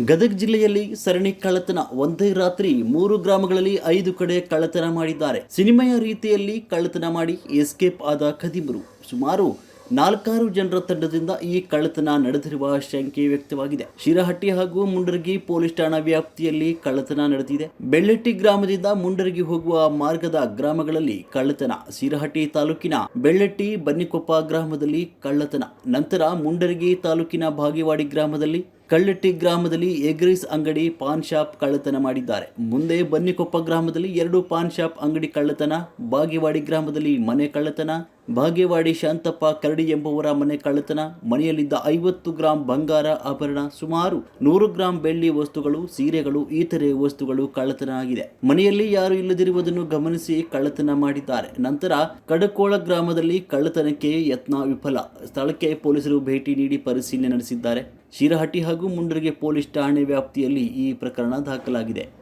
ಗದಗ ಜಿಲ್ಲೆಯಲ್ಲಿ ಸರಣಿ ಕಳ್ಳತನ. ಒಂದೇ ರಾತ್ರಿ ಮೂರು ಗ್ರಾಮಗಳಲ್ಲಿ ಐದು ಕಡೆ ಕಳ್ಳತನ ಮಾಡಿದ್ದಾರೆ. ಸಿನಿಮೆಯ ರೀತಿಯಲ್ಲಿ ಕಳ್ಳತನ ಮಾಡಿ ಎಸ್ಕೇಪ್ ಆದ ಖದೀಮರು. ಸುಮಾರು ನಾಲ್ಕಾರು ಜನರ ತಂಡದಿಂದ ಈ ಕಳ್ಳತನ ನಡೆದಿರುವ ಶಂಕೆ ವ್ಯಕ್ತವಾಗಿದೆ. ಶಿರಹಟ್ಟಿ ಹಾಗೂ ಮುಂಡರಗಿ ಪೊಲೀಸ್ ಠಾಣಾ ವ್ಯಾಪ್ತಿಯಲ್ಲಿ ಕಳ್ಳತನ ನಡೆದಿದೆ. ಬೆಳ್ಳಟ್ಟಿ ಗ್ರಾಮದಿಂದ ಮುಂಡರಗಿ ಹೋಗುವ ಮಾರ್ಗದ ಗ್ರಾಮಗಳಲ್ಲಿ ಕಳ್ಳತನ. ಶಿರಹಟ್ಟಿ ತಾಲೂಕಿನ ಬೆಳ್ಳಟ್ಟಿ ಬನ್ನಿಕೊಪ್ಪ ಗ್ರಾಮದಲ್ಲಿ ಕಳ್ಳತನ. ನಂತರ ಮುಂಡರಗಿ ತಾಲೂಕಿನ ಭಾಗಿವಾಡಿ ಗ್ರಾಮದಲ್ಲಿ ಕಳ್ಳಟ್ಟಿ ಗ್ರಾಮದಲ್ಲಿ ಎಗ್ರೀಸ್ ಅಂಗಡಿ ಪಾನ್ ಶಾಪ್ ಕಳ್ಳತನ ಮಾಡಿದ್ದಾರೆ. ಮುಂದೆ ಬನ್ನಿಕೊಪ್ಪ ಗ್ರಾಮದಲ್ಲಿ ಎರಡು ಪಾನ್ ಶಾಪ್ ಅಂಗಡಿ ಕಳ್ಳತನ, ಬಾಗಿವಾಡಿ ಗ್ರಾಮದಲ್ಲಿ ಮನೆ ಕಳ್ಳತನ ಬಾಗೇವಾಡಿ ಶಾಂತಪ್ಪ ಕರಡಿ ಎಂಬುವರ ಮನೆ ಕಳ್ಳತನ, ಮನೆಯಲ್ಲಿದ್ದ ಐವತ್ತು ಗ್ರಾಂ ಬಂಗಾರ ಆಭರಣ, ಸುಮಾರು ನೂರು ಗ್ರಾಂ ಬೆಳ್ಳಿ ವಸ್ತುಗಳು, ಸೀರೆಗಳು, ಇತರೆ ವಸ್ತುಗಳು ಕಳ್ಳತನ ಆಗಿದೆ. ಮನೆಯಲ್ಲಿ ಯಾರು ಇಲ್ಲದಿರುವುದನ್ನು ಗಮನಿಸಿ ಕಳ್ಳತನ ಮಾಡಿದ್ದಾರೆ. ನಂತರ ಕಡಕೋಳ ಗ್ರಾಮದಲ್ಲಿ ಕಳ್ಳತನಕ್ಕೆ ಯತ್ನ ವಿಫಲ. ಸ್ಥಳಕ್ಕೆ ಪೊಲೀಸರು ಭೇಟಿ ನೀಡಿ ಪರಿಶೀಲನೆ ನಡೆಸಿದ್ದಾರೆ. ಶಿರಹಟ್ಟಿ ಹಾಗೂ ಮುಂಡರಿಗೆ ಪೊಲೀಸ್ ಠಾಣೆ ವ್ಯಾಪ್ತಿಯಲ್ಲಿ ಈ ಪ್ರಕರಣ ದಾಖಲಾಗಿದೆ.